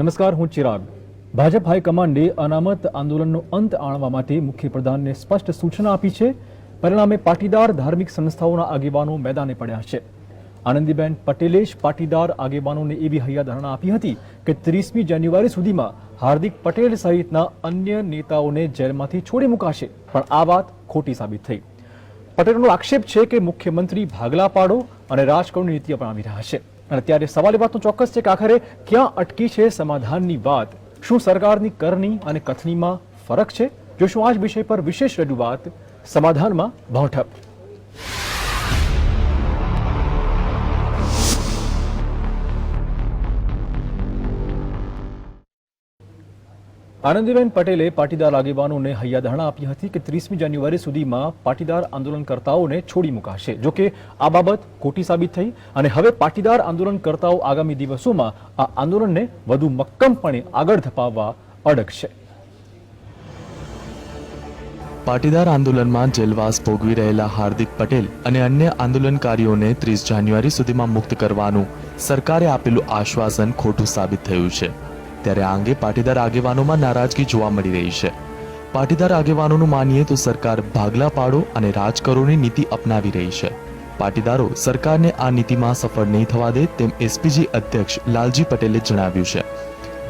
નમસ્કાર, હું ચિરાગ. ભાજપ હાઈકમાન્ડે અનામત આંદોલનનો અંત આણવા માટે મુખ્યપ્રધાનને સ્પષ્ટ સૂચના આપી છે. પરિણામે પાટીદાર ધાર્મિક સંસ્થાઓના આગેવાનો મેદાને પડ્યા છે. આનંદીબેન પટેલે જ પાટીદાર આગેવાનોને એવી હૈયાધારણા આપી હતી કે ત્રીસમી જાન્યુઆરી સુધીમાં હાર્દિક પટેલ સહિતના અન્ય નેતાઓને જેલમાંથી છોડી મુકાશે. પણ આ વાત ખોટી સાબિત થઈ. પટેલનો આક્ષેપ છે કે મુખ્યમંત્રી ભાગલા પાડો અને રાજકારણની નીતિ અપનાવી રહ્યા છે. અને ત્યારે સવાલ એ વાતનો ચોક્કસ છે કે આખરે ક્યાં અટકી છે સમાધાનની વાત? શું સરકારની કરની અને કથનીમાં ફરક છે? જોશું આ જ વિષય પર વિશેષ રજૂઆત સમાધાનમાં ભોંઠપ આનંદીબેન પટેલે પાટીદાર આગેવાનોને હૈયાધારણા આપી હતી કે ત્રીસમી જાન્યુઆરી સુધીમાં પાટીદાર આંદોલનકર્તાઓને છોડી મુકાશે. જોકે આ બાબત ખોટી સાબિત થઈ અને હવે પાટીદાર આંદોલનકર્તાઓ આગામી દિવસોમાં આ આંદોલનને વધુ મક્કમપણે આગળ ધપાવવા અડગશે. પાટીદાર આંદોલનમાં જેલવાસ ભોગવી રહેલા હાર્દિક પટેલ અને અન્ય આંદોલનકારીઓને ત્રીસ જાન્યુઆરી સુધીમાં મુક્ત કરવાનું સરકારે આપેલું આશ્વાસન ખોટું સાબિત થયું છે. ત્યારે આ અંગે પાટીદાર આગેવાનોમાં નારાજગી જોવા મળી રહી છે. પાટીદાર આગેવાનોનું માનીએ તો સરકાર ભાગલા પાડો અને રાજકરોની નીતિ અપનાવી રહી છે. પાટીદારો સરકારને આ નીતિમાં સફળ નહીં થવા દે તેમ એસપીજી અધ્યક્ષ લાલજી પટેલે જણાવ્યું છે.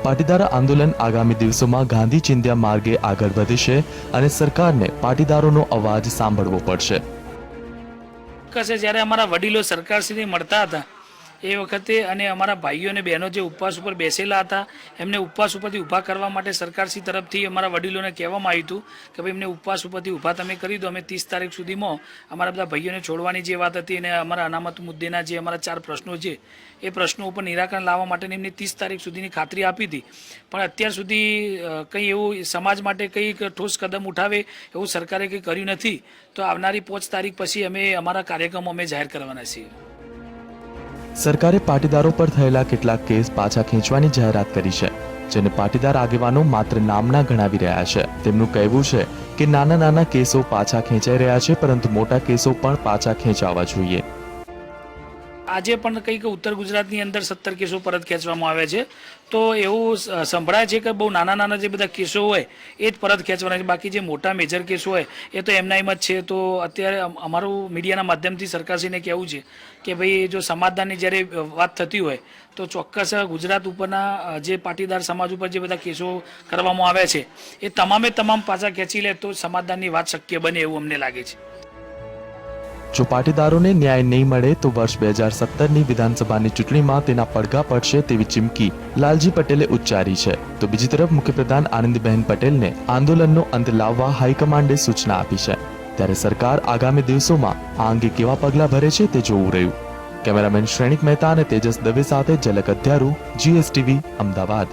પાટીદાર આંદોલન આગામી દિવસોમાં ગાંધી ચિંધ્યા માર્ગે આગળ વધશે અને સરકારને પાટીદારોનો અવાજ સાંભળવો પડશે. જ્યારે અમારા વડીલો સરકારશ્રીને મળતા હતા એ વખતે અને અમારા ભાઈઓ અને બહેનો જે ઉપવાસ ઉપર બેસેલા હતા, એમને ઉપવાસ ઉપરથી ઊભા કરવા માટે સરકારશ્રી તરફથી અમારા વડીલોને કહેવામાં આવ્યું હતું કે ભાઈ, એમને ઉપવાસ ઉપરથી ઊભા તમે કરી દો, અમે ત્રીસ તારીખ સુધીમાં અમારા બધા ભાઈઓને છોડવાની જે વાત હતી અને અમારા અનામત મુદ્દેના જે અમારા ચાર પ્રશ્નો છે, એ પ્રશ્નો ઉપર નિરાકરણ લાવવા માટેની એમને ત્રીસ તારીખ સુધીની ખાતરી આપી હતી. પણ અત્યાર સુધી કંઈ એવું સમાજ માટે કંઈક ઠોસ કદમ ઉઠાવે એવું સરકારે કંઈ કર્યું નથી, તો આવનારી પાંચ તારીખ પછી અમે અમારા કાર્યક્રમો અમે જાહેર કરવાના છીએ. સરકારે પાટીદારો પર થયેલા કેટલાક કેસ પાછા ખેંચવાની જાહેરાત કરી છે, જેને પાટીદાર આગેવાનો માત્ર નામના ગણાવી રહ્યા છે. તેમનું કહેવું છે કે નાના નાના કેસો પાછા ખેંચાઈ રહ્યા છે, પરંતુ મોટા કેસો પણ પાછા ખેંચાવા જોઈએ. આજે પણ કંઈક ઉત્તર ગુજરાતની અંદર સત્તર કેસો પરત ખેંચવામાં આવ્યા છે. તો એવું સંભળાય છે કે બહુ નાના નાના જે બધા કેસો હોય, એ જ પરત ખેંચવાના છે. બાકી જે મોટા મેજર કેસો હોય, એ તો એમના એમ જ છે. તો અત્યારે અમારું મીડિયાના માધ્યમથી સરકારશ્રીને કહેવું છે કે ભાઈ જો સમાધાનની જ્યારે વાત થતી હોય, તો ચોક્કસ ગુજરાત ઉપરના જે પાટીદાર સમાજ ઉપર જે બધા કેસો કરવામાં આવ્યા છે, એ તમામે તમામ પાછા ખેંચી લે તો સમાધાનની વાત શક્ય બને એવું અમને લાગે છે. જો પાટીદારોને ન્યાય નહીં મળે તો વર્ષ બે હજાર સત્તરની વિધાનસભાની ચૂંટણીમાં તેના પડઘા પડશે તેવી ચીમકી લાલજી પટેલે ઉચ્ચારી છે. તો બીજી તરફ મુખ્યપ્રધાન આનંદીબહેન પટેલને આંદોલનનો અંત લાવવા હાઈકમાન્ડે સૂચના આપી છે. ત્યારે સરકાર આગામી દિવસોમાં આ અંગે કેવા પગલાં ભરે છે તે જોવું રહ્યું. કેમેરામેન શ્રેણિક મહેતા અને તેજસ દવે સાથે ઝલક અધ્યારુ જીએસટીવી અમદાવાદ.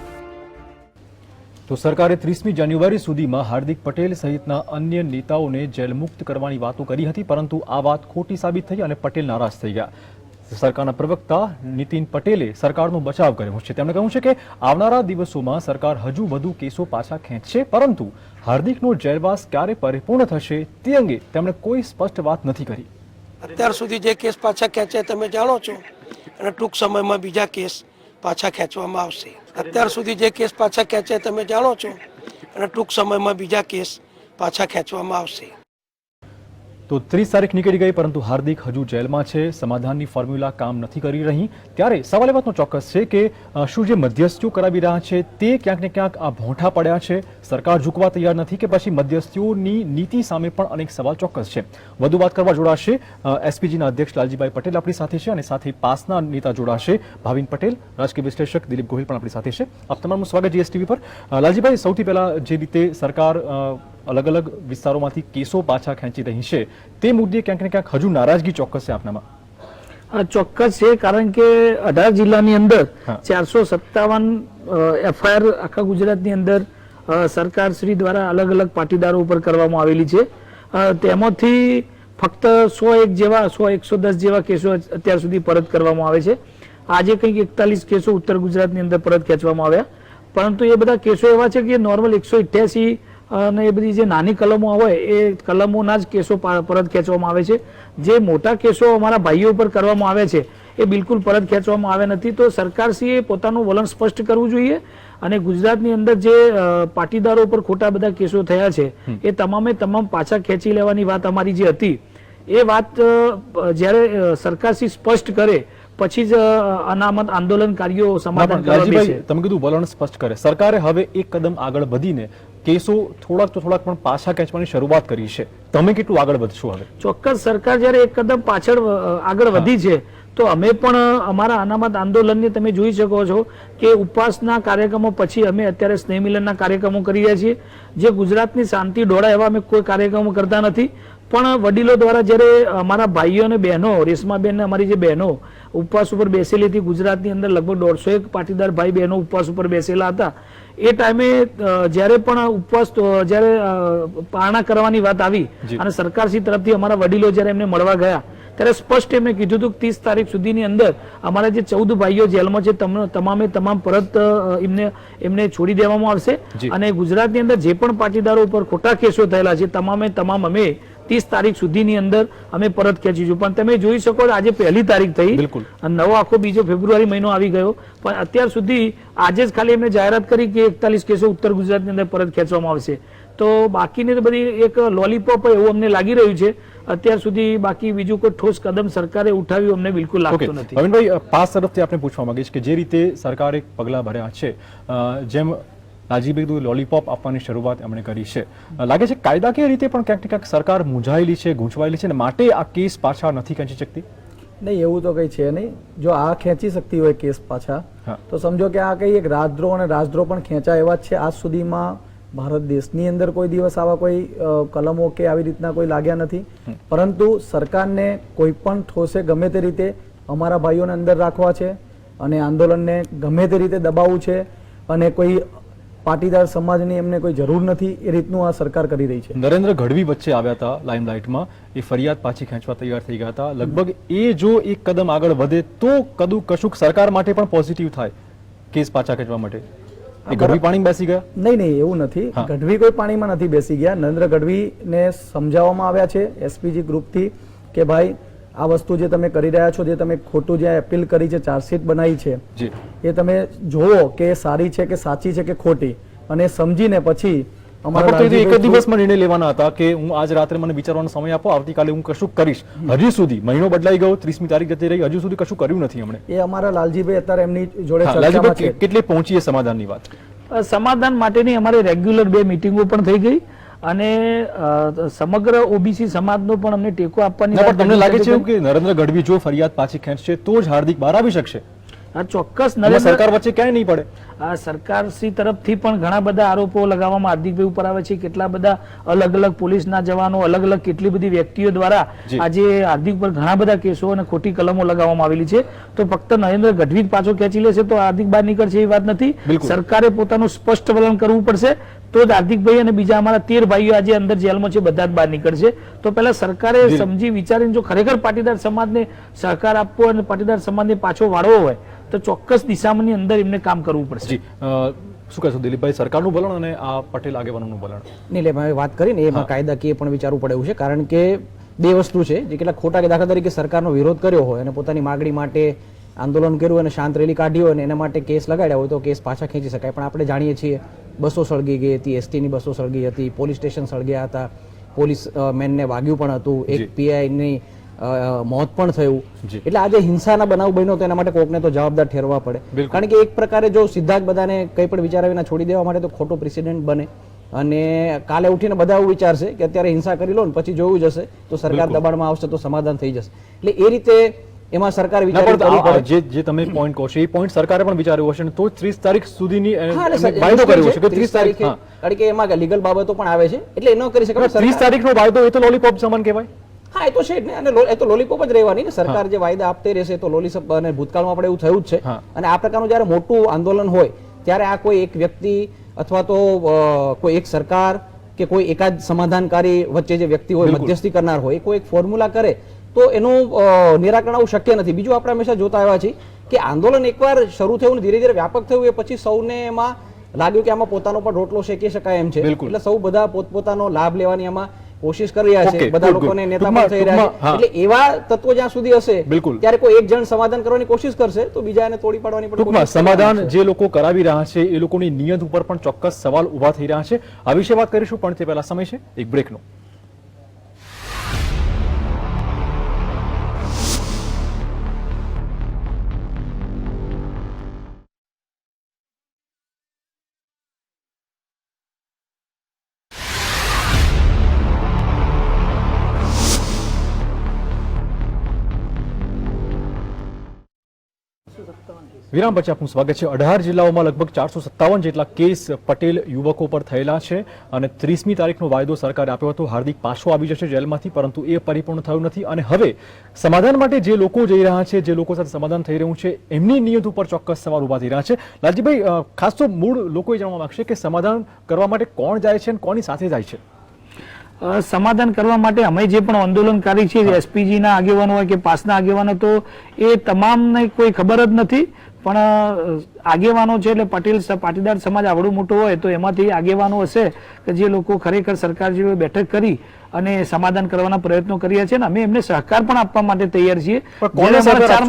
તો સરકારે ત્રીસમી જાન્યુઆરી સુધીમાં હાર્દિક પટેલ સહિતના અન્ય નેતાઓને જેલમુક્ત કરવાની વાતો કરી હતી, પરંતુ આ વાત ખોટી સાબિત થઈ અને પટેલ નારાજ થઈ ગયા. સરકારના પ્રવક્તા નીતિન પટેલે સરકારનો બચાવ કર્યો છે. તેમણે કહ્યું છે કે આવનારા દિવસોમાં સરકાર હજુ વધુ કેસો પાછા ખેંચશે, પરંતુ હાર્દિકનો જેલવાસ ક્યારે પરિપૂર્ણ થશે તે અંગે તેમણે કોઈ સ્પષ્ટ વાત નથી કરી. અત્યાર સુધી જે કેસ પાછા ખેંચે તમે જાણો છો. અને ટૂંક સમયમાં બીજા કેસ. પાછા ખેંચવામાં આવશે. અત્યાર સુધી જે કેસ પાછા ખેંચે તમે જાણો છો. અને ટૂંક સમયમાં બીજા કેસ પાછા ખેંચવામાં આવશે. તો ત્રીસ તારીખ નીકળી ગઈ, પરંતુ હાર્દિક હજુ જેલમાં છે. સમાધાનની ફોર્મ્યુલા કામ નથી કરી રહી. ત્યારે સવાલ એ વાતનો ચોક્કસ છે કે શું જે મધ્યસ્થીઓ કરાવી રહ્યા છે, તે ક્યાંક ને ક્યાંક આ ભોંઠા પડ્યા છે? સરકાર ઝૂકવા તૈયાર નથી કે પછી મધ્યસ્થીઓની નીતિ સામે પણ અનેક સવાલ ચોક્કસ છે. વધુ વાત કરવા જોડાશે એસપીજીના અધ્યક્ષ લાલજીભાઈ પટેલ આપણી સાથે છે અને સાથે પાસના નેતા જોડાશે ભાવિન પટેલ, રાજકીય વિશ્લેષક દિલીપ ગોહિલ પણ આપણી સાથે છે. આપ તમારું સ્વાગત જીએસટીવી પર. લાલજીભાઈ, સૌથી પહેલા જે રીતે સરકાર અલગ અલગ વિસ્તારોમાંથી કેસો પાછા ખેંચી રહી છે. તે મુદ્દે ક્યાંક ને ક્યાંક હજુ નારાજગી ચોક્કસ છે આપનામાં. ચોક્કસ છે કારણ કે અઢાર જિલ્લાની અંદર ચારસો સત્તાવન એફઆઈઆર આખા ગુજરાતની અંદર સરકાર શ્રી દ્વારા અલગ અલગ પાટીદારો ઉપર કરવામાં આવેલી છે. તેમાંથી ફક્ત સો એક જેવા સો એકસો દસ જેવા કેસો અત્યાર સુધી પરત કરવામાં આવે છે. આજે કંઈક એકતાલીસ કેસો ઉત્તર ગુજરાતની અંદર પરત ખેંચવામાં આવ્યા. પરંતુ એ બધા કેસો એવા છે કે નોર્મલ એકસો ઇઠ્યાસી અને એ બધી જે નાની કલમો હોય એ કલમોના જ કેસો પરત ખેંચવામાં આવે છે. જે મોટા કેસો અમારા ભાઈઓ ઉપર કરવામાં આવે છે એ બિલકુલ પરત ખેંચવામાં આવે નથી. તો સરકારશ્રીએ પોતાનું વલણ સ્પષ્ટ કરવું જોઈએ અને ગુજરાતની અંદર જે પાટીદારો પર ખોટા બધા કેસો થયા છે એ તમામે તમામ પાછા ખેંચી લેવાની વાત અમારી જે હતી એ વાત જ્યારે સરકારશ્રી સ્પષ્ટ કરે પછી જ અનામત આંદોલનકારીઓ સમાધાન તમે કીધું વલણ સ્પષ્ટ કરે. સરકારે હવે એક કદમ આગળ વધીને કેસો થોડાક તો થોડાક પણ પાછા ખેંચવાની શરૂઆત કરી છે. તમે કેટલું આગળ વધશો હવે? ચોક્કસ સરકાર જ્યારે એક કદમ પાછળ આગળ વધી છે તો અમે પણ અમારા અનામત આંદોલનને તમે જોઈ શકો છો કે ઉપવાસના કાર્યક્રમો પછી અમે અત્યારે સ્નેહ મિલનના કાર્યક્રમો કરી રહ્યા છીએ. જે ગુજરાતની શાંતિ ડોળા એવા અમે કોઈ કાર્યક્રમો કરતા નથી. પણ વડીલો દ્વારા જ્યારે અમારા ભાઈઓ અને બહેનો રેશમાબેન અમારી જે બહેનો ઉપવાસ ઉપર બેસેલી હતી ગુજરાતની અંદર લગભગ દોઢસો એક પાટીદાર ભાઈ બહેનો ઉપવાસ ઉપર બેસેલા હતા. એ ટાઈમે જ્યારે પણ ઉપવાસ જ્યારે પારણા કરવાની વાત આવી અને સરકારશ્રી તરફથી અમારા વડીલો જ્યારે એમને મળવા ગયા ત્યારે સ્પષ્ટ એમને કીધું હતું કે ત્રીસ તારીખ સુધીની અંદર અમારા જે ચૌદ ભાઈઓ જેલમાં છે તમ- તમામે તમામ પરત એમને એમને છોડી દેવામાં આવશે. અને ગુજરાતની અંદર જે પણ પાટીદારો ઉપર ખોટા કેસો થયેલા છે તમામે તમામ અમે ત્રીસ તારીખ સુધીની અંદર અમે પરત ખેંચીશું પણ તમે જોઈ શકો આજે પહેલી તારીખ થઈ બિલકુલ. અને નવો આખો બીજો ફેબ્રુઆરી મહિનો આવી ગયો. પણ અત્યાર સુધી આજે જ ખાલી એમને જાહેરાત કરી કે એકતાલીસ કેસો ઉત્તર ગુજરાતની અંદર પરત ખેંચવામાં આવશે. તો બાકીની તો બધી એક લોલીપોપ એવું અમને લાગી રહ્યું છે. અત્યાર સુધી બાકી બીજું કોઈ ઠોસ કદમ સરકારે ઉઠાવ્યું અમને બિલકુલ લાગતું નથી. પ્રવીણભાઈ પાસ તરફથી આપણે પૂછવા માંગીશ કે જે રીતે સરકારે પગલાં ભર્યા છે જેમ લાલજીભાઈ કીધું લોલીપોપ આપવાની શરૂઆત એમણે કરી છે. લાગે છે કાયદાકીય રીતે પણ ક્યાંક ને ક્યાંક સરકાર મૂંઝાયેલી છે ગૂંચવાયેલી છે અને માટે આ કેસ પાછા નથી ખેંચી શકતી? નહીં એવું તો કંઈ છે નહીં. જો આ ખેંચી શકતી હોય કેસ પાછા તો સમજો કે આ કંઈ એક રાજદ્રોહ અને રાજદ્રોહ પણ ખેંચાય એવા જ છે. આજ સુધીમાં ભારત દેશની અંદર કોઈ દિવસ આવા કોઈ કલમો કે આવી રીતના કોઈ લાગ્યા નથી. પરંતુ સરકારને કોઈ પણ ઠોસે ગમે તે રીતે અમારા ભાઈઓને અંદર રાખવા છે અને આંદોલનને ગમે તે રીતે દબાવવું છે અને કોઈ પાટીદાર સમાજની એમને કોઈ જરૂર નથી એ રીતનું આ સરકાર કરી રહી છે. નરેન્દ્ર ગઢવી વચ્ચે આવ્યા હતા લાઇમલાઇટમાં. એ ફરિયાદ પાછી ખેંચવા તૈયાર થઈ ગયા હતા. લગભગ એ જો એક કદમ આગળ વધે તો કદું કશુંક સરકાર માટે પણ પોઝિટિવ થાય કેસ પાછા ખેંચવા માટે. એ ગઢવી પાણી બેસી ગયા? નહીં નહીં એવું નથી. ગઢવી કોઈ પાણીમાં નથી બેસી ગયા. નરેન્દ્ર ગઢવીને સમજાવવામાં આવ્યા છે એસપીજી ગ્રુપથી કે ભાઈ આ વસ્તુ જે તમે કરી રહ્યા છો જે તમે ખોટું જે એપીલ કરી છે ચાર્જશીટ બનાવી છે એ તમે જોવો કે સારી છે કે સાચી છે કે ખોટી. અને સમજીને પછી અમારા એક જ દિવસમાં નિર્ણય લેવાના હતા કે હું આજ રાત્રે મને વિચારવાનો સમય આપો આવતીકાલે હું કશું કરીશ. હજી સુધી મહિનો બદલાઈ ગયો ત્રીસમી તારીખ જતી રહી હજુ સુધી કશું કર્યું નથી એમણે એ અમારા લાલજીભાઈ અત્યારે એમની જોડે કેટલી પહોંચીએ પહોંચી એ સમાધાનની વાત? સમાધાન માટેની અમારે રેગ્યુલર બે મિટિંગો પણ થઈ ગઈ. અને સમગ્ર ઓબીસી સમાજનો પણ અમને ટેકો આપવાની પણ તમને લાગે છે કે નરેન્દ્ર ગઢવી જો ફરિયાદ પાછી ખેંચશે તો જ હાર્દિક બહાર આવી શકશે? આ ચોક્કસ નરેન્દ્ર સરકાર વચ્ચે ક્યાંય નહીં પડે. આ સરકારશ્રી તરફથી પણ ઘણા બધા આરોપો લગાવવામાં હાર્દિકભાઈ ઉપર આવે છે. કેટલા બધા અલગ અલગ પોલીસના જવાનો અલગ અલગ કેટલી બધી વ્યક્તિઓ દ્વારા આજે હાર્દિક પર ઘણા બધા કેસો અને ખોટી કલમો લગાવવામાં આવેલી છે. તો ફક્ત નરેન્દ્ર ગઢવી પાછો ખેંચી લેશે તો હાર્દિક બહાર નીકળશે એવી વાત નથી. સરકારે પોતાનું સ્પષ્ટ વલણ કરવું પડશે. તો હાર્દિકભાઈ અને બીજા અમારા તેર ભાઈઓ આજે અંદર જેલમાં છે બધા જ બહાર નીકળશે. તો પહેલા સરકારે સમજી વિચારીને જો ખરેખર પાટીદાર સમાજને સહકાર આપવો અને પાટીદાર સમાજને પાછો વાળવો હોય તો ચોક્કસ દિશામાંની અંદર એમને કામ કરવું પડશે. શું કહેશો દિલીપભાઈ સરકારનું ભલણ અને આ પટેલ આગેવાનોનું ભલણ? નહીં એટલે મેં વાત કરી ને એમાં કાયદાકીય પણ વિચારવું પડે એવું છે કારણ કે બે વસ્તુ છે. જે કેટલાક ખોટા કે દાખલા તરીકે સરકારનો વિરોધ કર્યો હોય અને પોતાની માગણી માટે આંદોલન કર્યું અને શાંત રેલી કાઢી હોય અને એના માટે કેસ લગાડ્યા હોય તો કેસ પાછા ખેંચી શકાય. પણ આપણે જાણીએ છીએ બસો સળગી ગઈ હતી એસટીની બસો સળગી હતી પોલીસ સ્ટેશન સળગ્યા હતા પોલીસ મેનને વાગ્યું પણ હતું. એક પીઆઈની મોત પણ થયું. એટલે આજે હિંસાના બનાવ બન્યો તો એના માટે કોકને તો જવાબદાર ઠેરવા પડે. કારણ કે એક પ્રકારે જો સીધા જ બધાને કંઈ પણ વિચારા વિના છોડી દેવા માટે તો ખોટો પ્રેસિડેન્ટ બને. અને કાલે ઉઠીને બધા એવું વિચારશે કે અત્યારે હિંસા કરી લો ને પછી જોયું જશે તો સરકાર દબાણમાં આવશે તો સમાધાન થઈ જશે. એટલે એ રીતે એમાં સરકાર વિચારી પણ જે જે તમે પોઈન્ટ કહો છો એ પોઈન્ટ સરકારે પણ વિચાર્યું હશે તો ત્રીસ તારીખ સુધીની વાયદો કર્યો છે કે 30 ત્રીસ તારીખ કારણ કે એમાં લીગલ બાબતો પણ આવે છે એટલે એનો કરી શકે પણ ત્રીસ સરકાર- તારીખનો વાયદો એ તો લોલીપોપ સમાન કહેવાય. હા એ તો છે ને અને એ તો લોલીપોપ જ રહેવાની ને. સરકાર જે વાયદા આપતી રહેશે તો લોલીપોપ અને ભૂતકાળમાં આપણે એવું થયું જ છે. અને આ પ્રકારનું જ્યારે મોટું આંદોલન હોય ત્યારે આ કોઈ એક વ્યક્તિ અથવા તો કોઈ એક સરકાર કે કોઈ એકાદ સમાધાનકારી વચ્ચે જે વ્યક્તિ હોય મધ્યસ્થી કરનાર હોય કોઈ એક ફોર્મ્યુલા કરે તો એનું નિરાકરણ આવું શક્ય નથી. બીજું આપણે હંમેશા જોતા આવ્યા છીએ કે આંદોલન એકવાર શરૂ થયું ધીરે ધીરે વ્યાપક થયું એ પછી સૌને એમાં લાગ્યું કે આમાં પોતાનો પણ રોટલો શેકી શકાય એમ છે. એટલે સૌ બધા પોતપોતાનો લાભ લેવાની આમાં કોશિશ કરી રહ્યા છે. બધા. લોકોને નેતા પણ થઈ રહ્યા છે. એટલે એવા તત્વો જ્યાં સુધી હશે બિલકુલ. ત્યારે કોઈ એક જણ સમાધાન કરવાની કોશિશ કરશે તો બીજા એને તોડી પાડવાની પણ સમાધાન જે લોકો કરાવી રહ્યા છે એ લોકોની નિયત ઉપર પણ ચોક્કસ સવાલ ઊભા થઈ રહ્યા છે. આ વિશે વાત કરીશું પણ તે પહેલા સમય છે એક બ્રેકનો વિરામ પછી આપનું સ્વાગત છે. અઢાર જિલ્લાઓમાં લગભગ ચારસો સત્તાવન જેટલા કેસ પટેલ યુવકો પર થયેલા છે અને ત્રીસમી તારીખનો વાયદો સરકારે આપ્યો હતો. હાર્દિક પાછો આવી જશે જેલમાંથી પરંતુ એ પરિપૂર્ણ થયું નથી અને હવે સમાધાન માટે જે લોકો જઈ રહ્યા છે જે લોકો સાથે સમાધાન થઈ રહ્યું છે એમની નિયત ઉપર ચોક્કસ સવાલ ઊભા થઈ રહ્યા છે. લાલજીભાઈ ખાસ તો મૂળ લોકો એ જાણવા માંગશે કે સમાધાન કરવા માટે કોણ જાય છે અને કોની સાથે જાય છે? સમાધાન કરવા માટે અમે જે પણ આંદોલનકારી છીએ એસપીજી ના આગેવાનો હોય કે પાસના આગેવાનો તો એ તમામને કોઈ ખબર જ નથી. પણ આગેવાનો છે એટલે પટેલ પાટીદાર સમાજ આવડું મોટું હોય તો એમાંથી આગેવાનો હશે કે જે લોકો ખરેખર સરકાર જેવી બેઠક કરી અને સમાધાન કરવાના પ્રયત્નો કરીએ છીએ અને અમે એમને સહકાર પણ આપવા માટે તૈયાર છીએ?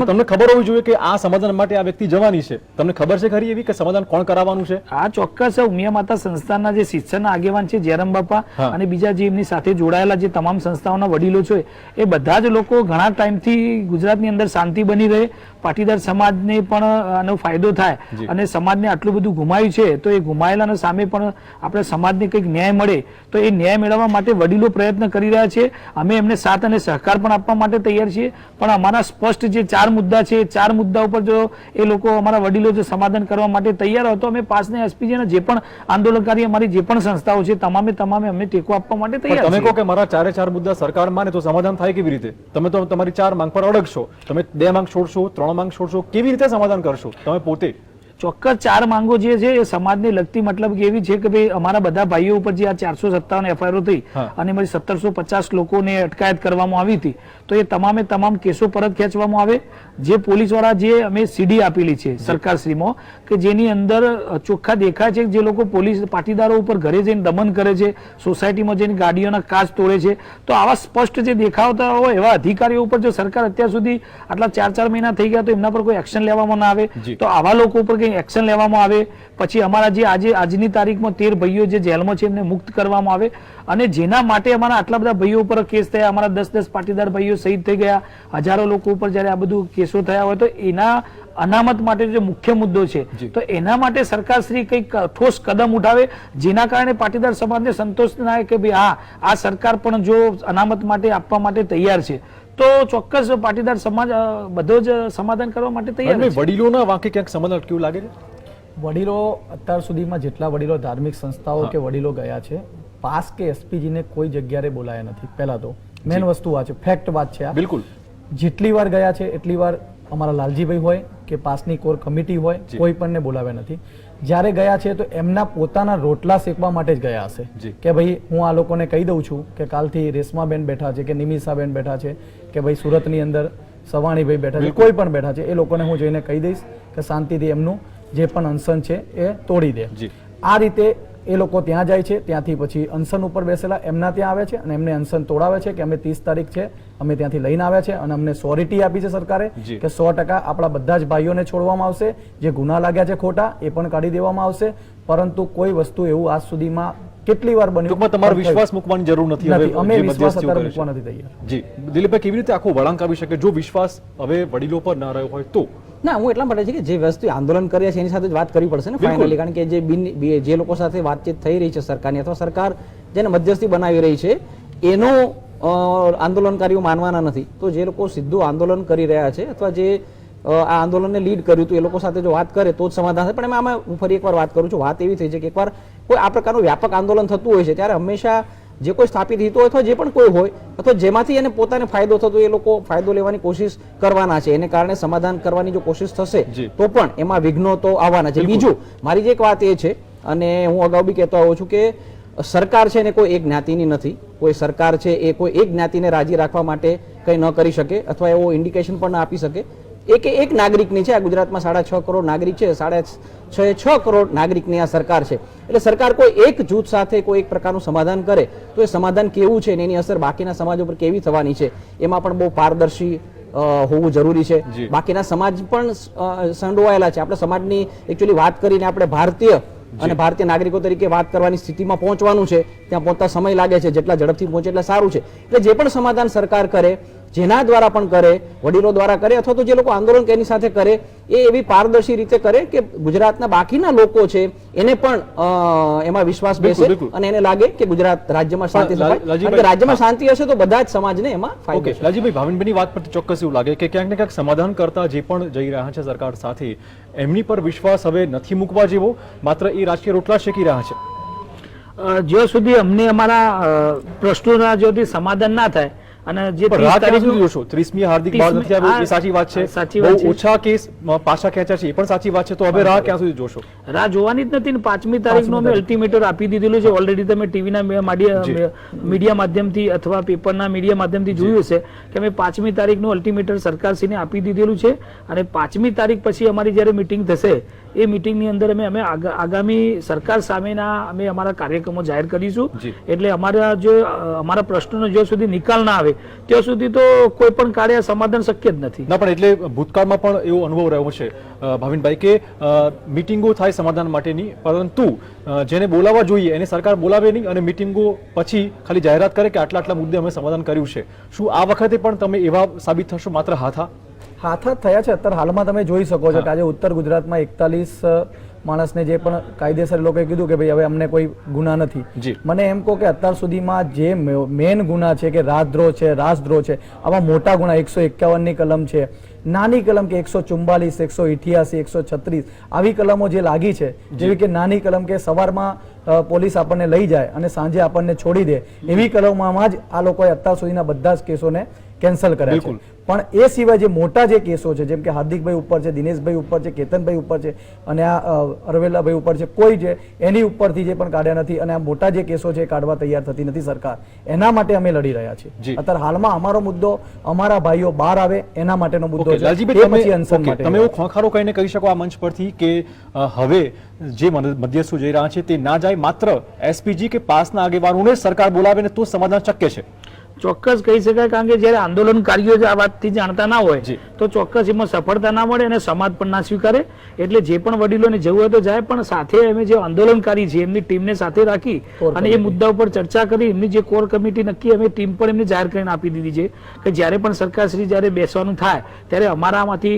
તમને ખબર હોવી જોઈએ કે આ સમાધાન માટે આ વ્યક્તિ જવાની છે. તમને ખબર છે ખરી એવી કે સમાધાન કોણ કરાવવાનું છે? આ ચોક્કસ ઉમિયા માતા સંસ્થાના જે શિક્ષણના આગેવાન છે જયરામ બાપા અને બીજા જે એમની સાથે જોડાયેલા જે તમામ સંસ્થાઓના વડીલો છે એ બધા જ લોકો ઘણા ટાઈમથી ગુજરાતની અંદર શાંતિ બની રહે. પાટીદાર સમાજને પણ આનો ફાયદો થાય અને સમાજને આટલું બધું ગુમાયું છે તો એ ગુમાયેલાના સામે પણ આપણે સમાજને કંઈક ન્યાય મળે. તો એ ન્યાય મેળવવા માટે વડીલો પ્રયત્ન કરી રહ્યા છે અમે એમને સાથ અને સહકાર પણ આપવા માટે તૈયાર છીએ. પણ અમારા સ્પષ્ટ જે ચાર મુદ્દા છે એ ચાર મુદ્દા ઉપર જો એ લોકો અમારા વડીલો જો સમાધાન કરવા માટે તૈયાર હોય તો અમે પાસને એસપીજીના જે પણ આંદોલનકારી અમારી જે પણ સંસ્થાઓ છે તમામે તમામે અમે ટેકો આપવા માટે તૈયાર તમે કહો કે મારા ચારે ચાર મુદ્દા સરકાર માને તો સમાધાન થાય કેવી રીતે? તમે તો તમારી ચાર માંગ પર અડગશો. તમે બે માંગ છોડશો ત્રણ માંગ છોડશો કેવી રીતે સમાધાન કરશો? તમે પોતે ચોક્કસ ચાર માંગો જે છે એ સમાજને લગતી મતલબ કે એવી છે કે ભાઈ અમારા બધા ભાઈઓ ઉપર જે આ ચારસો સત્તાવન એફઆઈઆર થઈ અને મારી સત્તરસો પચાસ લોકોને અટકાયત કરવામાં આવી હતી તો એ તમામે તમામ કેસો પરત ખેંચવામાં આવે. જે પોલીસવાળા જે અમે સીડી આપેલી છે સરકારશ્રીમાં કે જેની અંદર ચોખ્ખા દેખાય છે કે જે લોકો પોલીસ પાટીદારો ઉપર ઘરે જઈને દમન કરે છે સોસાયટીમાં જઈને ગાડીઓના કાચ તોડે છે. તો આવા સ્પષ્ટ જે દેખાવતા હોય એવા અધિકારીઓ ઉપર જો સરકાર અત્યાર સુધી આટલા ચાર ચાર મહિના થઈ ગયા તો એમના પર કોઈ એક્શન લેવામાં ના આવે. તો આવા લોકો ઉપર કંઈ એક્શન લેવામાં આવે? પછી અમારા જે આજે આજની તારીખમાં તેર ભાઈઓ જે જેલમાં છે એમને મુક્ત કરવામાં આવે. અને જેના માટે અમારા આટલા બધા ભાઈઓ ઉપર કેસ થયા અમારા દસ દસ પાટીદાર ભાઈઓ શહીદ થઈ ગયા હજારો લોકો ઉપર જ્યારે આ બધું કેસો થયા હોય તો એના અનામત માટે જે મુખ્ય મુદ્દો છે તો એના માટે સરકાર શ્રી કંઈક ઠોસ કદમ ઉઠાવે જેના કારણે પાટીદાર સમાજને સંતોષ થાય કે ભાઈ હા આ સરકાર પણ જો અનામત માટે આપવા માટે તૈયાર છે તો ચોક્કસ પાટીદાર સમાજ બધો જ સમાધાન કરવા માટે તૈયાર છે. વડીલોના વાંકે ક્યાંક સમાધાન કેવું લાગે છે? વડીલો અત્યાર સુધીમાં જેટલા વડીલો ધાર્મિક સંસ્થાઓ કે વડીલો ગયા છે પાસ કે એસપીજીને કોઈ જગ્યાએ બોલાયા નથી. પહેલા તો મેન વસ્તુ આ છે ફેક્ટ વાત છે આ. બિલકુલ. જેટલી વાર ગયા છે એટલી વાર અમારા લાલજીભાઈ હોય કે પાસની કોર કમિટી હોય. કોઈ પણને બોલાવ્યા નથી. જ્યારે ગયા છે તો એમના પોતાના રોટલા શેકવા માટે જ ગયા હશે. કે ભાઈ હું આ લોકોને કહી દઉં છું કે કાલથી રેશમાબેન બેઠા છે કે નિમિષાબેન બેઠા છે કે ભાઈ સુરતની અંદર સવાણીભાઈ બેઠા છે કોઈ પણ બેઠા છે એ લોકોને હું જઈને કહી દઈશ કે શાંતિથી એમનું જે પણ અનશન છે એ તોડી દે. આ રીતે એ લોકો ત્યાં જાય છે ત્યાંથી પછી અનશન ઉપર બેસેલા એમના ત્યાં આવે છે અને એમને અનશન તોડાવે છે કે અમે ત્રીસ તારીખ છે અમે ત્યાંથી લઈને આવ્યા છે અને અમને સોરિટી આપી છે સરકારે કે સો ટકા આપણા બધા જ ભાઈઓને છોડવામાં આવશે જે ગુના લાગ્યા છે ખોટા એ પણ કાઢી દેવામાં આવશે. પરંતુ કોઈ વસ્તુ એવું આજ સુધીમાં કેટલી વાર બન્યું ટૂંકમાં તમારો વિશ્વાસ મૂકવાની જરૂર નથી હવે અમે વિશ્વાસ અત્યારે મૂકવા નથી તૈયાર. જી. દિલીપભાઈ કેવી રીતે આખો વળાંક આવી શકે? જો વિશ્વાસ હવે વડીલો પર ના રહ્યો હોય તો? ના હું એટલા માટે છે કે જે વસ્તુ આંદોલન કર્યા છે એની સાથે જ વાત કરવી પડશે ને. ફાઇનલી કારણ કે જે બિન જે લોકો સાથે વાતચીત થઈ રહી છે સરકારની અથવા સરકાર જેને મધ્યસ્થી બનાવી રહી છે એનો આંદોલનકારીઓ માનવાના નથી. તો જે લોકો સીધું આંદોલન કરી રહ્યા છે અથવા જે આ આંદોલનને લીડ કર્યું હતું એ લોકો સાથે જો વાત કરે તો જ સમાધાન થાય. પણ એમાં હું ફરી એકવાર વાત કરું છું. વાત એવી થઈ છે કે એકવાર કોઈ આ પ્રકારનું વ્યાપક આંદોલન થતું હોય છે ત્યારે હંમેશા જે કોઈ સ્થાપિત હિતો અથવા જે પણ કોઈ હોય અથવા જેમાંથી એને પોતાને ફાયદો થતો એ લોકો ફાયદો લેવાની કોશિશ કરવાના છે. એને કારણે સમાધાન કરવાની જો કોશિશ થશે તો પણ એમાં વિઘ્નો તો આવવાના છે. બીજું મારી જે એક વાત એ છે અને હું અગાઉ બી કહેતો આવું છું કે સરકાર છે ને કોઈ એક જ્ઞાતિની નથી. કોઈ સરકાર છે એ કોઈ એક જ્ઞાતિને રાજી રાખવા માટે કંઈ ન કરી શકે અથવા એવો ઇન્ડિકેશન પણ ન આપી શકે. એક એક નાગરિકની છે. આ ગુજરાતમાં સાડા છ કરોડ નાગરિક છે. સાડા છ છ કરોડ નાગરિકની આ સરકાર છે. એટલે સરકાર કોઈ એક જૂથ સાથે કોઈ એક પ્રકારનું સમાધાન કરે તો એ સમાધાન કેવું છે એની અસર બાકીના સમાજ ઉપર કેવી થવાની છે? એમાં પણ બહુ પારદર્શી હોવું જરૂરી છે. બાકીના સમાજ પણ સંડોવાયેલા છે. આપણે સમાજની એકચ્યુઅલી વાત કરીને આપણે ભારતીય અને ભારતીય નાગરિકો તરીકે વાત કરવાની સ્થિતિમાં પહોંચવાનું છે. ત્યાં પહોંચતા સમય લાગે છે. જેટલા ઝડપથી પહોંચે એટલા સારું છે. એટલે જે પણ સમાધાન સરકાર કરે જેના દ્વારા પણ કરે વડીલો દ્વારા કરે અથવા તો જે લોકો આંદોલન કે એની સાથે કરે એ એવી પારદર્શી રીતે કરે કે ગુજરાતના બાકીના લોકો છે એને પણ એમાં વિશ્વાસ બેસે અને એને લાગે કે ગુજરાત રાજ્યમાં શાંતિ રાજ્યમાં શાંતિ હશે તો બધા જ સમાજને એમાં ફાયદો ઓકે છે. લાલજીભાઈ ભાવિનભાઈની વાત પર ચોક્કસ એવું લાગે કે ક્યાંક ને ક્યાંક સમાધાન કરતા જે પણ જઈ રહ્યા છે સરકાર સાથે એમની પર વિશ્વાસ હવે નથી મૂકવા જેવો માત્ર એ રાજકીય રોટલા શેકી રહ્યા છે. જ્યાં સુધી અમને અમારા પ્રશ્નોના જો સુધી સમાધાન ના થાય અને જે પણ 30 રાહ ક્યાં તારીખનું- સુધી જોશો? ત્રીસમી હાર્દિક બહાર નથી આવ્યો? એ સાચી વાત છે. સાચી વાત ઓછા કેસ પાછા ખેંચ્યા છે. એ પણ સાચી વાત છે. તો હવે રાહ ક્યાં સુધી જોશો? રાહ જોવાની જ નથી ને. પાંચમી તારીખનું અમે અલ્ટિમેટર આપી દીધેલું છે. ઓલરેડી તમે ટીવીના જી. મીડિયા માધ્યમથી અથવા પેપરના મીડિયા માધ્યમથી જોયું હશે કે અમે પાંચમી તારીખનું અલ્ટિમેટર સરકારશ્રીને આપી દીધેલું છે. અને પાંચમી તારીખ પછી અમારી જ્યારે મિટિંગ થશે એ મિટિંગની અંદર અમે અમે આગા- આગામી સરકાર સામેના અમે અમારા કાર્યક્રમો જાહેર કરીશું. એટલે અમારા જે અમારા પ્રશ્નોનો જ્યાં સુધી નિકાલ ના આવે ત્યાં સુધી તો કોઈ પણ કાર્ય સમાધાન શક્ય જ નથી. ના પણ એટલે ભૂતકાળમાં પણ એવો અનુભવ રહ્યો છે ભાવિનભાઈ કે મિટિંગો થાય સમાધાન માટેની પરંતુ જેને બોલાવવા જોઈએ એને સરકાર બોલાવે નહીં અને મિટિંગો પછી ખાલી જાહેરાત કરે કે આટલા આટલા મુદ્દે અમે સમાધાન કર્યું છે. શું આ વખતે પણ તમે એવા સાબિત થશો? માત્ર હાથા? હાથાત થયા છે. અત્યારે હાલમાં તમે જોઈ શકો છો કે આજે ઉત્તર ગુજરાતમાં એકતાલીસ માણસને જે પણ કાયદેસર લોકોએ કીધું કે ભાઈ હવે અમને કોઈ ગુના નથી. મને એમ કહો કે અત્યાર સુધીમાં જે મેન ગુના છે કે રાજદ્રોહ છે રાજદ્રોહ છે આવા મોટા ગુના એકસો એકાવનની કલમ છે નાની કલમ કે એકસો ચુમ્બાલીસ એકસો ઇઠ્યાસી એકસો છત્રીસ આવી કલમો જે લાગી છે જેવી કે નાની કલમ કે સવારમાં પોલીસ આપણને લઈ જાય અને સાંજે આપણને છોડી દે એવી કલમોમાં જ આ લોકોએ અત્યાર સુધીના બધા જ કેસોને કેન્સલ કર્યા છે. પણ એ સિવાય જે મોટા જે કેસો છે જેમ કે હાર્દિકભાઈ ઉપર છે દિનેશભાઈ ઉપર છે કેતનભાઈ ઉપર છે અને આ અરવેલાભાઈ ઉપર છે કોઈ છે એની ઉપરથી જે પણ કાઢ્યા નથી અને આ મોટા જે કેસો છે એ કાઢવા તૈયાર થતી નથી સરકાર. એના માટે અમે લડી રહ્યા છીએ. અત્યારે હાલમાં અમારો મુદ્દો અમારા ભાઈઓ બહાર આવે એના માટેનો મુદ્દો છે. તમે એવો ખોખારો કહીને કહી શકો આ મંચ પરથી કે હવે જે મધ્યસ્થો જઈ રહ્યા છે તે ના જાય માત્ર એસપીજી કે પાસના આગેવાનોને સરકાર બોલાવે ને તો સમાધાન શક્ય છે. ચોક્કસ કહી શકાય કારણ કે જ્યારે આંદોલનકારીઓ આ વાતથી જાણતા ના હોય તો ચોક્કસ એમાં સફળતા ના મળે અને સમાજ પણ ના સ્વીકારે. એટલે જે પણ વડીલોને જવું હોય તો જાય પણ સાથે અમે જે આંદોલનકારી છે એમની ટીમને સાથે રાખી અને એ મુદ્દા ઉપર ચર્ચા કરી એમની જે કોર કમિટી નક્કી અમે ટીમ પણ એમને જાહેર કરીને આપી દીધી છે કે જ્યારે પણ સરકારશ્રી જ્યારે બેસવાનું થાય ત્યારે અમારામાંથી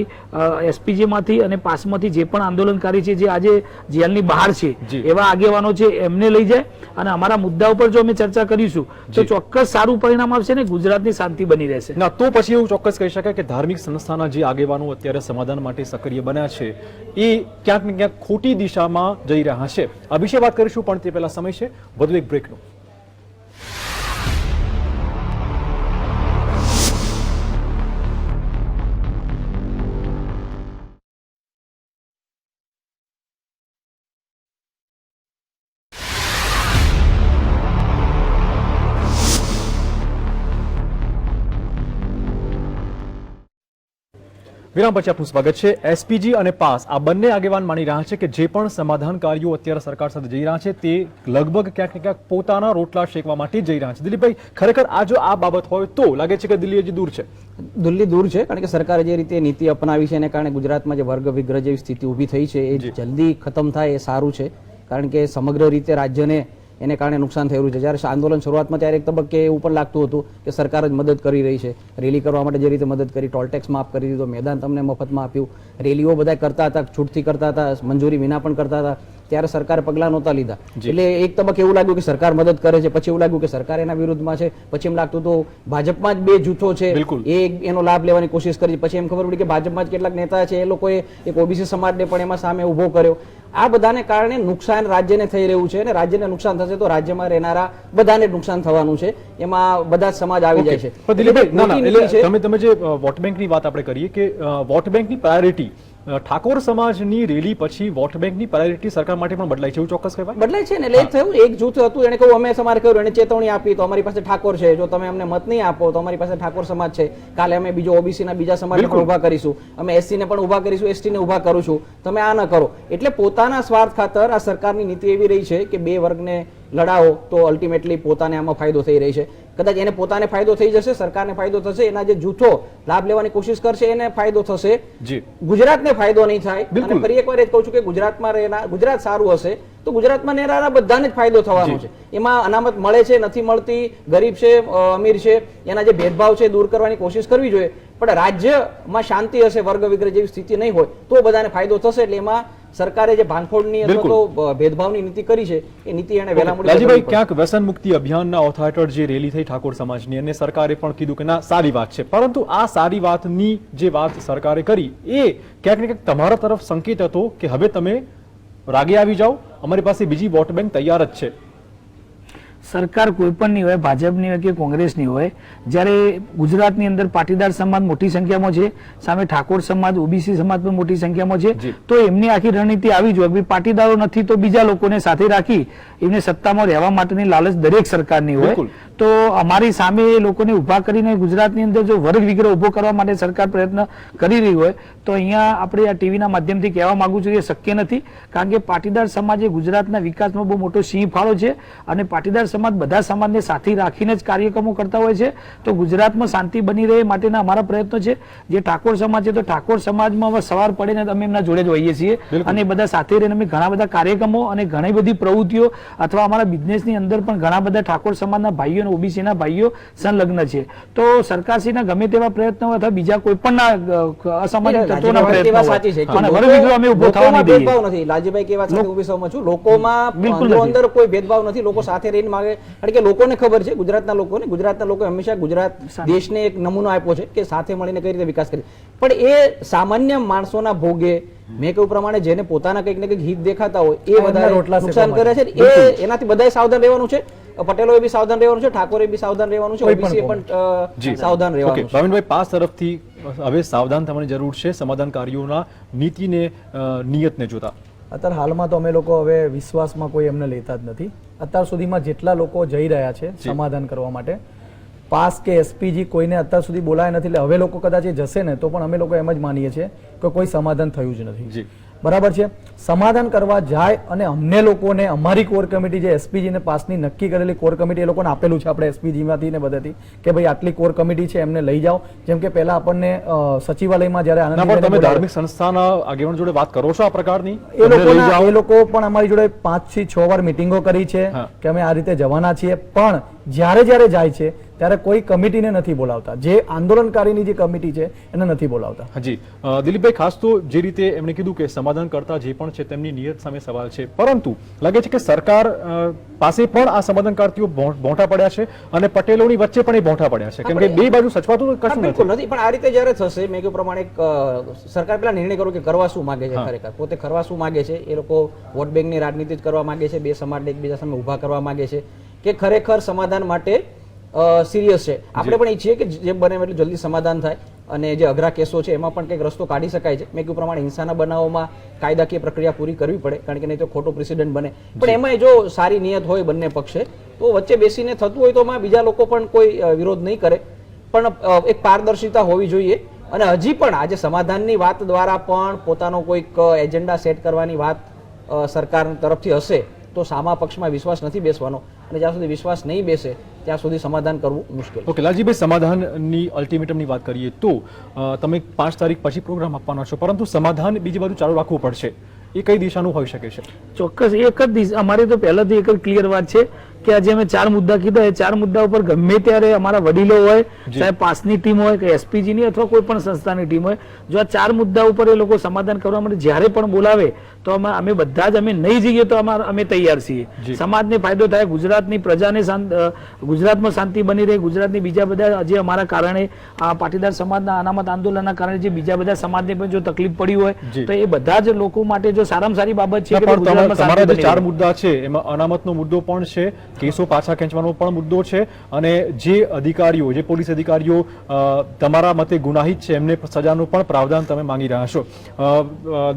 એસપીજીમાંથી અને પાસમાંથી જે પણ આંદોલનકારી છે જે આજે જેલની બહાર છે એવા આગેવાનો છે એમને લઈ જાય અને અમારા મુદ્દા ઉપર જો અમે ચર્ચા કરીશું તો ચોક્કસ સારું પરિણામ આવશે ને ગુજરાતની શાંતિ બની રહેશે. ના, તો પછી એવું ચોક્કસ કહી શકાય કે ધાર્મિક સંસ્થાના જે આગેવાનો અત્યારે સમાધાન માટે સક્રિય બન્યા છે, એ ક્યાંક ને ક્યાંક ખોટી દિશામાં જઈ રહ્યા છે. આ વિશે વાત કરીશું, પણ તે પહેલા સમય છે. વધુ એક બ્રેકનો વિરામ પછી આપનું સ્વાગત છે. એસપીજી અને પાસ આ બંને આગેવાન માની રહ્યા છે કે જે પણ સમાધાનકારીઓ અત્યારે સરકાર સાથે જઈ રહ્યા છે તે લગભગ ક્યાંક ને ક્યાંક પોતાના રોટલા શેકવા માટે જઈ રહ્યા છે. દિલીપભાઈ ખરેખર આ જો આ બાબત હોય તો લાગે છે કે દિલ્હી હજી દૂર છે? દિલ્હી દૂર છે કારણ કે સરકારે જે રીતે નીતિ અપનાવી છે એને કારણે ગુજરાતમાં જે વર્ગ વિગ્રહ જેવી સ્થિતિ ઊભી થઈ છે એ જલ્દી ખતમ થાય એ સારું છે. કારણ કે સમગ્ર રીતે રાજ્યને એને કારણે નુકસાન થયેલું છે. જ્યારે આંદોલન શરૂઆતમાં ત્યારે એક તબક્કે એવું પણ લાગતું હતું કે સરકાર જ મદદ કરી રહી છે. રેલી કરવા માટે જે રીતે મદદ કરી ટોલ ટેક્સ માફ કરી દીધો મેદાન તમને મફતમાં આપ્યું. રેલીઓ બધા કરતા હતા છૂટથી કરતા હતા મંજૂરી વિના પણ કરતા હતા. ત્યારે સરકારે પગલાં નહોતા લીધા. એટલે એક તબક્કે એવું લાગ્યું કે સરકાર મદદ કરે છે પછી એવું લાગ્યું કે સરકાર એના વિરુદ્ધમાં છે પછી એમ લાગતું હતું ભાજપમાં જ બે જૂથો છે. એ એનો લાભ લેવાની કોશિશ કરી પછી એમ ખબર પડી કે ભાજપમાં જ કેટલાક નેતા છે એ લોકોએ એક ઓબીસી સમાજને પણ એમાં સામે ઊભો કર્યો. આ બધાને કારણે નુકસાન રાજ્યને થઈ રહ્યું છે અને રાજ્યને નુકસાન થશે તો રાજ્યમાં રહેનારા બધાને નુકસાન થવાનું છે. એમાં બધા સમાજ આવી જાય છે. તમે તમે જે વોટ બેંકની વાત આપણે કરીએ કે વોટ બેંકની પ્રાયોરિટી ઠાકોર સમાજની રેલી પછી વોટ બેંકની પ્રાયોરિટી સરકાર માટે પણ બદલાઈ છે એવું ચોક્કસ કહેવાય? બદલાય છે ને એટલે થયું એક જૂથ હતું એને કહ્યું અમે તમારે કર્યું એને ચેતવણી આપી તો અમારી પાસે ઠાકોર છે જો તમે અમને મત નહીં આપો તો અમારી પાસે ઠાકોર સમાજ છે. કાલે અમે બીજો ઓબીસી ના બીજા સમાજ પણ ઊભા કરીશું. અમે એસસી ને પણ ઊભા કરીશું એસટી ને ઊભા કરું છું. તમે આ ન કરો. એટલે પોતાના સ્વાર્થ ખાતર આ સરકારની નીતિ એવી રહી છે કે બે વર્ગને લડાવો તો અલ્ટિમેટલી પોતાને આમાં ફાયદો થઈ રહી છે. કદાચ એને પોતાને ફાયદો થઈ જશે સરકારને ફાયદો થશે એના જે જૂથો લાભ લેવાની કોશિશ કરશે એને ફાયદો થશે. ગુજરાતને ફાયદો નહીં થાય. અને ફરી એકવાર એ કહું છું કે ગુજરાતમાં રહેનાર ગુજરાત સારું હશે તો ગુજરાતમાં રહેનારા બધાને જ ફાયદો થવાનો છે એમાં અનામત મળે છે નથી મળતી ગરીબ છે અમીર છે એના જે ભેદભાવ છે દૂર કરવાની કોશિશ કરવી જોઈએ. પણ રાજ્યમાં શાંતિ હશે વર્ગ વિગ્રહ જેવી સ્થિતિ નહીં હોય તો બધાને ફાયદો થશે એટલે એમાં સરકારે જે ભાંગફોડની અથવા તો ભેદભાવની નીતિ કરી છે એ નીતિ એને મોડી લાલજીભાઈ ક્યાંક વ્યસન મુક્તિ અભિયાનના ઓથા હેઠળ જે રેલી થઈ ઠાકોર સમાજની અને સરકારે પણ કીધું કે ના સારી વાત છે. પરંતુ આ સારી વાતની જે વાત સરકારે કરી એ ક્યાંક ને ક્યાંક તમારા તરફ સંકેત હતો કે હવે તમે રાગે આવી જાઓ અમારી પાસે બીજી વોટ બેંક તૈયાર જ છે. સરકાર કોઈ પણની હોય ભાજપની હોય કે કોંગ્રેસની હોય જ્યારે ગુજરાતની અંદર પાટીદાર સમાજ મોટી સંખ્યામાં છે સામે ઠાકોર સમાજ ઓબીસી સમાજ પણ મોટી સંખ્યામાં છે તો એમની આખી રણનીતિ આવી જોઈએ કે પાટીદારો નથી તો બીજા લોકોને સાથે રાખી એમને સત્તામાં રહેવા માટેની લાલચ દરેક સરકારની હોય. તો અમારી સામે એ લોકોને ઊભા કરીને ગુજરાતની અંદર જો વર્ગ વિગ્રહ ઊભો કરવા માટે સરકાર પ્રયત્ન કરી રહી હોય તો અહીંયા આપણે આ ટીવીના માધ્યમથી કહેવા માંગુ છું કે એ શક્ય નથી. કારણ કે પાટીદાર સમાજ ગુજરાતના વિકાસમાં બહુ મોટો સિંહ ફાળો છે અને પાટીદાર સમાજ બધા સમાજને સાથે રાખીને જ કાર્યક્રમો કરતા હોય છે. તો ગુજરાતમાં શાંતિ બની રહે માટેના અમારા પ્રયત્નો છે. જે ઠાકોર સમાજ છે તો ઠાકોર સમાજમાં હવે સવાર પડે ને અમે એમના જોડે જ હોઈએ છીએ. અને બધા સાથે રહીને અમે ઘણા બધા કાર્યક્રમો અને ઘણી બધી પ્રવૃત્તિઓ અથવા અમારા બિઝનેસની અંદર પણ ઘણા બધા ઠાકોર સમાજના ભાઈઓ અને ઓબીસીના ભાઈઓ સંલગ્ન છે. તો સરકારશ્રીના ગમે તેવા પ્રયત્નો અથવા બીજા કોઈ પણ અસામાન્ય તત્વોના પ્રયત્નો સાચી છે? અને લોકો- અમે ઊભો થવા દઈએ ભેદભાવ નથી. લાલજીભાઈ કેવા સાથે હું સહમત છું? લોકોમાં બિલકુલ અંદર કોઈ ભેદભાવ નથી. લોકો સાથે રહીને માંગે. કારણ કે લોકોને ખબર છે ગુજરાતના લોકોને. ગુજરાતના લોકો હંમેશા ગુજરાત દેશને એક નમૂનો આપ્યો છે કે સાથે મળીને કઈ રીતે વિકાસ કરે પણ એ સામાન્ય માણસોના ભોગે મેં કહ્યું પ્રમાણે જેને પોતાના કંઈક ને કંઈક હિત દેખાતા હોય એ વધારે રોટલા નુકસાન કરે છે. એ એનાથી બધાએ સાવધાન રહેવાનું છે. પટેલોએ બી સાવધાન રહેવાનું છે ઠાકોરે બી સાવધાન રહેવાનું છે ઓબીસી પણ સાવધાન રહેવાનું છે. ભાવિનભાઈ પાસ તરફથી હવે સાવધાન થવાની જરૂર છે સમાધાનકારીઓના નીતિને નિયતને જોતા. અત્યારે હાલમાં તો અમે લોકો હવે વિશ્વાસમાં કોઈ એમને લેતા જ નથી. અત્યાર સુધીમાં જેટલા લોકો જઈ રહ્યા છે સમાધાન કરવા માટે પાસ કે એસપીજી કોઈને અત્યાર સુધી બોલાયા નથી એટલે હવે લોકો કદાચ એ જશે ને તો પણ અમે લોકો એમ જ માનીએ છીએ કે કોઈ સમાધાન થયું જ નથી. બરાબર છે? સમાધાન કરવા જાય અને અમને લોકોને અમારી કોર કમિટી જે એસપીજી ને પાસની નક્કી કરેલી કોર કમિટી એ લોકોને આપેલું છે આપણે એસપીજીમાંથી ને બધેથી કે ભાઈ આટલી કોર કમિટી છે એમને લઈ જાઓ. જેમ કે પહેલા આપણને સચિવાલયમાં જ્યારે તમે ધાર્મિક સંસ્થાના આગેવાન જોડે વાત કરો છો આ પ્રકારની? એ લોકો એ લોકો પણ અમારી જોડે પાંચથી છ વાર મિટિંગો કરી છે કે અમે આ રીતે જવાના છીએ. પણ જ્યારે જ્યારે જાય છે ત્યારે કોઈ કમિટીને નથી બોલાવતા. જે આંદોલનકારીની જે કમિટી છે એને નથી બોલાવતા. હાજી. દિલીપભાઈ ખાસ તો જે રીતે એમણે કીધું કે સમાધાન કરતા જે પણ છે તેમની નિયત સામે સવાલ છે. પરંતુ લાગે છે કે સરકાર પાસે પણ આ સમાધાનકારીઓ ભોંઠા પડ્યા છે અને પટેલોની વચ્ચે પણ એ ભોંઠા પડ્યા છે. કેમ કે બે બાજુ સચવાતું કશું નથી. નથી. પણ આ રીતે જ્યારે થશે મેં કહ્યું પ્રમાણે સરકાર પેલા નિર્ણય કરો કે કરવા શું માંગે છે ખરેખર. પોતે કરવા શું માગે છે? એ લોકો વોટ બેંકની રાજનીતિ જ કરવા માગે છે. બે સમાજને એકબીજા સામે ઊભા કરવા માગે છે. કે ખરેખર સમાધાન માટે સિરિયસ છે. આપણે પણ ઈચ્છીએ કે જે બને એટલું જલ્દી સમાધાન થાય અને જે અઘરા કેસો છે એમાં પણ કંઈક રસ્તો કાઢી શકાય છે. મેં કહ્યું પ્રમાણે હિંસાના બનાવોમાં કાયદાકીય પ્રક્રિયા પૂરી કરવી પડે કારણ કે નહીં તો ખોટો પ્રેસિડેન્ટ બને. પણ એમાં જો સારી નિયત હોય બંને પક્ષે તો વચ્ચે બેસીને થતું હોય તો એમાં બીજા લોકો પણ કોઈ વિરોધ નહીં કરે. પણ એક પારદર્શિતા હોવી જોઈએ અને હજી પણ આજે સમાધાનની વાત દ્વારા પણ પોતાનો કોઈક એજન્ડા સેટ કરવાની વાત સરકાર તરફથી હશે તો સામા પક્ષમાં વિશ્વાસ નથી બેસવાનો. અને જ્યાં સુધી વિશ્વાસ નહીં બેસે ત્યાં સુધી સમાધાન કરવું મુશ્કેલ. ઓકે લાલજીભાઈ સમાધાનની અલ્ટિમેટમની વાત કરીએ તો તમે પાંચ તારીખ પછી પ્રોગ્રામ આપવાના છો પરંતુ સમાધાન બીજી બાજુ ચાલુ રાખવું પડશે. એ કઈ દિશાનું હોઈ શકે છે? ચોક્કસ એક જ દિશા અમારે તો પહેલાથી એક જ ક્લિયર વાત છે. કે આજે અમે ચાર મુદ્દા કીધા એ ચાર મુદ્દા ઉપર ગમે ત્યારે અમારા વડીલો હોય ચાહે પાસની ટીમ હોય કે એસપીજી ની અથવા કોઈ પણ સંસ્થાની ટીમ હોય જો આ ચાર મુદ્દા ઉપર એ લોકો સમાધાન કરવા માટે જ્યારે પણ બોલાવે તો અમે અમે બધા જ અમે નહીં જઈએ તો અમે તૈયાર છીએ. સમાજને ફાયદો થાય ગુજરાતની પ્રજાને ગુજરાતમાં શાંતિ બની રહે ગુજરાતની બીજા બધા જે અમારા કારણે આ પાટીદાર સમાજના અનામત આંદોલનના કારણે જે બીજા બધા સમાજને પણ જો તકલીફ પડી હોય તો એ બધા જ લોકો માટે જો સારામાં સારી બાબત છે કે ગુજરાતમાં ચાર મુદ્દા છે એમાં અનામતનો મુદ્દો પણ છે કેસો પાછા ખેંચવાનો પણ મુદ્દો છે અને જે અધિકારીઓ જે પોલીસ અધિકારીઓ તમારા મતે ગુનાહિત છે એમને સજાનું પણ પ્રાવધાન તમે માંગી રહ્યા છો.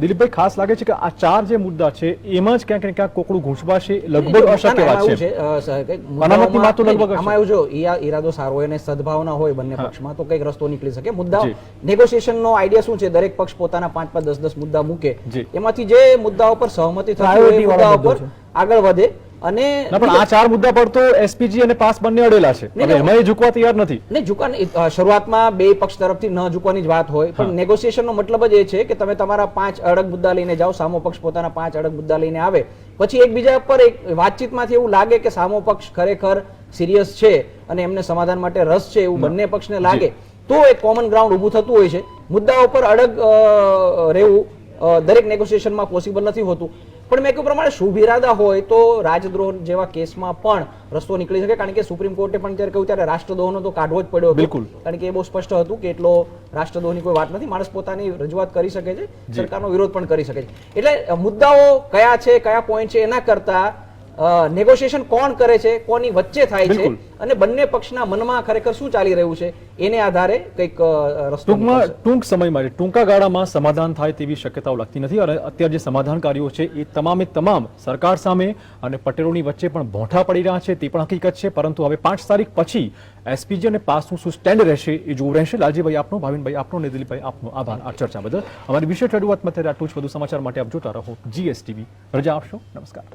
દિલીપભાઈ ખાસ લાગે છે કે આ ચાર જે મુદ્દા છે એમાં જ ક્યાંક ક્યાંક કોકડું ઘૂંસવાશે લગભગ અશક્ય વાત છે. એવું છે, અ, સ- કંઈક અનામતની તો લગભગ આમાં એવું જો ઈરાદો સારો હોય અને સદભાવના હોય બંને પક્ષમાં તો કંઈક રસ્તો નીકળી શકે. મુદ્દા જી. negotiation નો આઈડિયા શું છે? દરેક પક્ષ પોતાના પાંચ પાંચ દસ દસ મુદ્દા મૂકે. એમાંથી જે મુદ્દાઓ પર સહમતિ થતી હોય એ મુદ્દાઓ પર આગળ વધે. અને પણ આ ચાર મુદ્દા પર તો એસપીજી અને પાસ બંને અડેલા છે. અને એમાં ઝૂકવા તૈયાર નથી. ને ઝૂકવા શરૂઆતમાં બે પક્ષ તરફથી ન ઝૂકવાની જ વાત હોય પણ નેગોશિએશનનો મતલબ જ એ છે કે તમે તમારા પાંચ અડગ મુદ્દા લઈને જાઓ સામો પક્ષ પોતાના પાંચ અડગ મુદ્દા લઈને આવે. પછી એકબીજા પર એક વાતચીતમાંથી એવું લાગે કે સામો પક્ષ ખરેખર સિરિયસ છે અને એમને સમાધાન માટે રસ છે એવું બંને પક્ષને લાગે તો એક કોમન ગ્રાઉન્ડ ઊભું થતું હોય છે. મુદ્દાઓ પર અડગ રહેવું દરેક નેગોશિએશનમાં પોસિબલ નથી હોતું. પણ મેં કહ્યું પ્રમાણે શુભ ઇરાદા હોય તો રાજદ્રોહ જેવા કેસમાં પણ રસ્તો નીકળી શકે. કારણ કે સુપ્રીમ કોર્ટે પણ ત્યારે કહ્યું ત્યારે રાષ્ટ્રદ્રોહનો તો કાઢવો જ પડ્યો બિલકુલ. કારણ કે એ બહુ સ્પષ્ટ હતું કે એટલો રાષ્ટ્રદ્રોહની કોઈ વાત નથી. માણસ પોતાની રજૂઆત કરી શકે છે. સરકારનો વિરોધ પણ કરી શકે છે. એટલે મુદ્દાઓ કયા છે કયા પોઈન્ટ છે એના કરતા નેગોશિએશન કોણ કરે છે કોની વચ્ચે થાય છે. અને બંને પક્ષના મનમાં ખરેખર શું ચાલી રહ્યું છે એને આધારે કંઈક રસ્તો ટૂંકમાં. ટૂંક સમયમાં ટૂંકા ગાળામાં સમાધાન થાય તેવી શક્યતાઓ લાગતી નથી અને અત્યારે જે સમાધાનકારીઓ છે એ તમામે તમામ સરકાર સામે અને પટેલોની વચ્ચે પણ ભોંઠા પડી રહ્યા છે તે પણ હકીકત છે પરંતુ હવે પાંચ તારીખ પછી એસપીજી અને પાસનું શું સ્ટેન્ડ રહેશે એ જોવું રહેશે. લાલજીભાઈ આપનો ભાવિનભાઈ આપનો અને દિલીપભાઈ આપનો આભાર આ ચર્ચા બદલ. અમારી વિશેષ રજૂઆતમાં અત્યારે આટલું જ વધુ સમાચાર માટે આપ જોતા રહો જીએસટીવી રજા આપશો? નમસ્કાર.